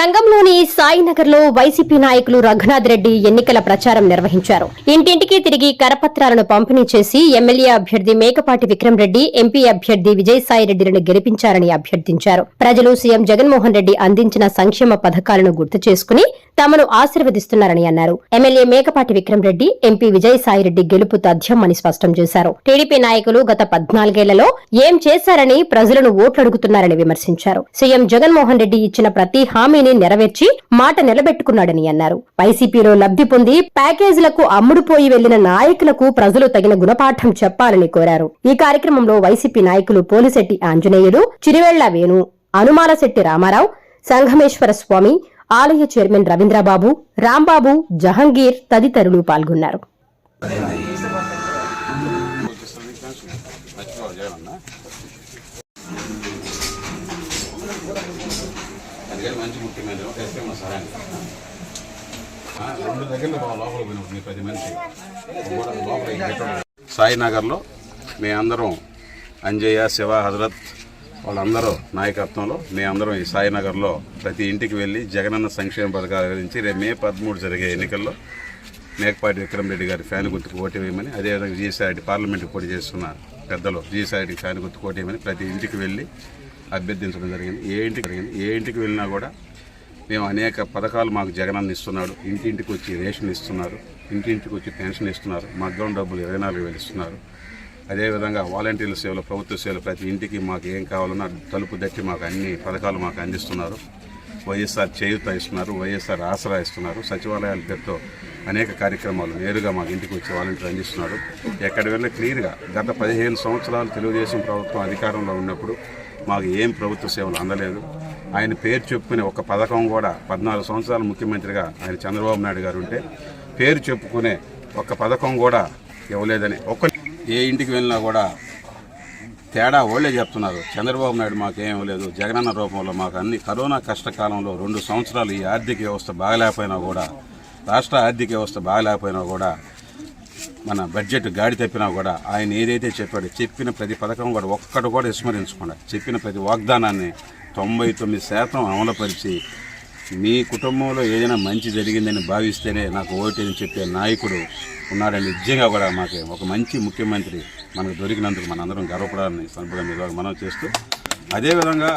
సంఘంలోని సాయినగర్లో YCP నాయకులు రఘునాథ్ రెడ్డి ఎన్నికల ప్రచారం నిర్వహించారు. ఇంటింటికి తిరిగి కరపత్రాలను పంపిణీ చేసి ఎమ్మెల్యే అభ్యర్థి మేకపాటి విక్రమ్ రెడ్డి ఎంపీ అభ్యర్థి విజయసాయిరెడ్డిలను గెలిపించారని అభ్యర్థించారు. ప్రజలు సీఎం జగన్మోహన్ రెడ్డి అందించిన సంక్షేమ పథకాలను గుర్తు చేసుకుని తమను ఆశీర్వదిస్తున్నారని అన్నారు. ఎమ్మెల్యే మేకపాటి విక్రమ్ రెడ్డి ఎంపీ విజయసాయిరెడ్డి గెలుపు తథ్యమని స్పష్టం చేశారు. టీడీపీ నాయకులు గత పద్నాలుగేళ్ళలో ఏం చేశారని ప్రజలను ఓట్లడుగుతున్నారని విమర్శించారు. సీఎం జగన్మోహన్ రెడ్డి ఇచ్చిన ప్రతి హామీని నెరవేర్చి మాట నిలబెట్టుకున్నాడని అన్నారు. వైసీపీలో లబ్ధి పొంది ప్యాకేజీలకు అమ్ముడుపోయి వెళ్ళిన నాయకులకు ప్రజలు తగిన గుణపాఠం చెప్పాలని కోరారు. ఈ కార్యక్రమంలో వైసీపీ నాయకులు పోలిశెట్టి ఆంజనేయులు చిరివెళ్ళ వేణు అనుమాలశెట్టి రామారావు సంఘమేశ్వర స్వామి ఆలయ చైర్మన్ రవీంద్రబాబు రాంబాబు జహంగీర్ తదితరులు పాల్గొన్నారు. సాయినగర్లో మేమందరం అంజయ్య శివ హజరత్ వాళ్ళందరూ నాయకత్వంలో మేమందరం అందరం ఈ సాయినగర్లో ప్రతి ఇంటికి వెళ్ళి జగనన్న సంక్షేమ పథకాల గురించి రేపు మే పదమూడు జరిగే ఎన్నికల్లో మేకపాటి విక్రమ్ రెడ్డి గారి ఫ్యాన్ గుర్తుకు ఓటు వేయమని అదేవిధంగా విజయసాయి పార్లమెంట్కి పోటీ చేస్తున్న పెద్దలు విజయసాయి ఫ్యాన్ గుర్తుకు ఓటు వేయమని ప్రతి ఇంటికి వెళ్ళి అభ్యర్థించడం జరిగింది. ఏ ఇంటికి జరిగింది? ఏ ఇంటికి వెళ్ళినా కూడా మేము అనేక పథకాలు మాకు జగనన్న ఇస్తున్నాడు. ఇంటింటికి వచ్చి రేషన్ ఇస్తున్నారు. ఇంటింటికి వచ్చి పెన్షన్ ఇస్తున్నారు. మగ్గం డబ్బులు ఇరవై నాలుగు వేలు ఇస్తున్నారు. అదేవిధంగా వాలంటీర్ల సేవలు ప్రభుత్వ సేవలు ప్రతి ఇంటికి మాకు ఏం కావాలన్నా తలుపు దట్టి మాకు అన్ని పథకాలు మాకు అందిస్తున్నారు. వైఎస్ఆర్ చేయూత ఇస్తున్నారు వైఎస్ఆర్ ఆసరా ఇస్తున్నారు. సచివాలయాల పేరుతో అనేక కార్యక్రమాలు నేరుగా మాకు ఇంటికి వచ్చి వాలంటీర్ అందిస్తున్నారు. ఎక్కడ వెళ్ళి క్లియర్గా గత పదిహేను సంవత్సరాలు తెలుగుదేశం ప్రభుత్వం అధికారంలో ఉన్నప్పుడు మాకు ఏం ప్రభుత్వ సేవలు అందలేదు. ఆయన పేరు చెప్పుకునే ఒక పథకం కూడా పద్నాలుగు సంవత్సరాలు ముఖ్యమంత్రిగా ఆయన చంద్రబాబు నాయుడు గారు ఉంటే పేరు చెప్పుకునే ఒక పథకం కూడా ఇవ్వలేదని ఒక్క ఏ ఇంటికి వెళ్ళినా కూడా తేడా ఓళ్ళే చెప్తున్నారు. చంద్రబాబు నాయుడు మాకేం లేదు జగనన్న రూపంలో మాకు అన్ని కరోనా కష్టకాలంలో రెండు సంవత్సరాలు ఈ ఆర్థిక వ్యవస్థ బాగలేకపోయినా కూడా రాష్ట్ర ఆర్థిక వ్యవస్థ బాగలేకపోయినా కూడా మన బడ్జెట్ గాడి తప్పినా కూడా ఆయన ఏదైతే చెప్పాడో చెప్పిన ప్రతి పథకం కూడా ఒక్కటి కూడా విస్మరించకుండా చెప్పిన ప్రతి వాగ్దానాన్ని తొంభై తొమ్మిది శాతం అమలుపరిచి మీ కుటుంబంలో ఏదైనా మంచి జరిగిందని భావిస్తేనే నాకు ఓటేని చెప్పే నాయకుడు ఉన్నాడని నిజంగా కూడా మాకు ఒక మంచి ముఖ్యమంత్రి మనకు దొరికినందుకు మనందరం గర్వపడాలని సందర్భంగా ద్వారా మనం చేస్తూ అదేవిధంగా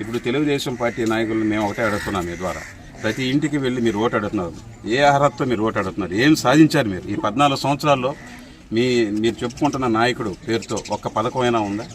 ఇప్పుడు తెలుగుదేశం పార్టీ నాయకులను మేము ఒకటే అడుగుతున్నాం మీ ద్వారా. ప్రతి ఇంటికి వెళ్ళి మీరు ఓటు అడుగుతున్నారు. ఏ అర్హతతో మీరు ఓటు అడుగుతున్నారు? ఏం సాధించారు మీరు? ఈ పద్నాలుగు సంవత్సరాల్లో మీ మీరు చెప్పుకుంటున్న నాయకుడు పేరుతో ఒక్క పథకమైనా ఉందా?